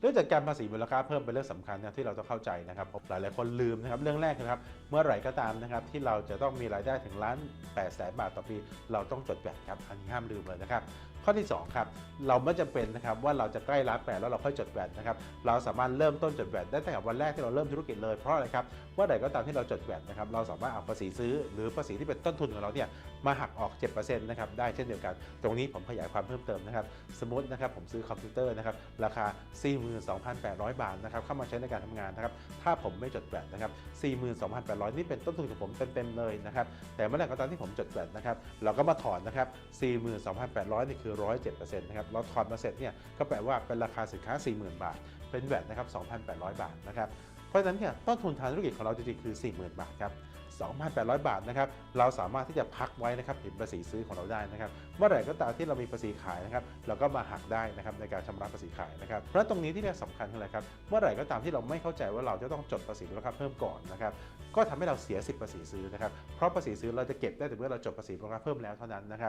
เรื่องจัดการภาษีมูลค่าเพิ่มเป็นเรื่องสำคัญนะที่เราต้องเข้าใจนะครับผมหลายคนลืมนะครับเรื่องแรกนะครับเมื่อไหร่ก็ตามนะครับที่เราจะต้องมีรายได้ถึงล้านแปดแสนบาทต่อปี เราต้องจดแวดครับอันนี้ห้ามลืมเลยนะครับ ข้อที่สองครับเราไม่จำเป็นนะครับว่าเราจะใกล้ล้านแปดแล้วเราค่อยจดแวดนะครับเราสามารถเริ่มต้นจดแวดได้ตั้งแต่วันแรกที่เราเริ่มธุรกิจเลยเพราะอะไรครับเมื่อไหร่ก็ตามที่เราจดแวดนะครับเราสามารถเอาภาษีซื้อ หรือภาษีที่เป็นต้นทุนของเราเนี่ยมาหักออก7%นะครับได้เช่นเดียวกัน ตรงนี้ผมขยายความเพิ่มเติมนะครับสมมตินะครับผมซื้อคอมพิวเตอร์นะครับราคา 42,800 บาทนะครับเข้ามาใช้ในการทำงานนะครับถ้าผมไม่จดแวดนะครับ42,800 นี่เป็นต้นทุนของผมเต็มๆเลยนะครับแต่เมื่อไหร่ก็ตามที่ผมจดแวดนะครับเราก็มาถอนนะครับ42,800นี่คือ107%นะครับเราถอนมาเสร็จเนี่ยก็แปลว่าเป็นราคาสินค้า 40,000 บาท เป็นแวดนะครับ 2,800 บาทนะครับเพราะฉะนั้นเนี่ยต้นทุนทางธุรกิจของเราจริงๆคือ 40,000 บาทครับ2,800 บาทนะครับ เราสามารถที่จะพักไว้นะครับถึงภาษีซื้อของเราได้นะครับ เมื่อไหร่ก็ตามที่เรามีภาษีขายนะครับ เราก็มาหักได้นะครับในการชำระภาษีขายนะครับ เพราะตรงนี้ที่เรียกสำคัญคืออะไรครับ เมื่อไหร่ก็ตามที่เราไม่เข้าใจว่าเราจะต้องจดภาษีมูลค่าเพิ่มก่อนนะครับ ก็ทำให้เราเสียสิทธิภาษีซื้อนะครับ เพราะภาษีซื้อเราจะเก็บได้แต่เมื่อเราจดภาษีมูลค่าเพิ่มแล้วเท่านั้นนะครับ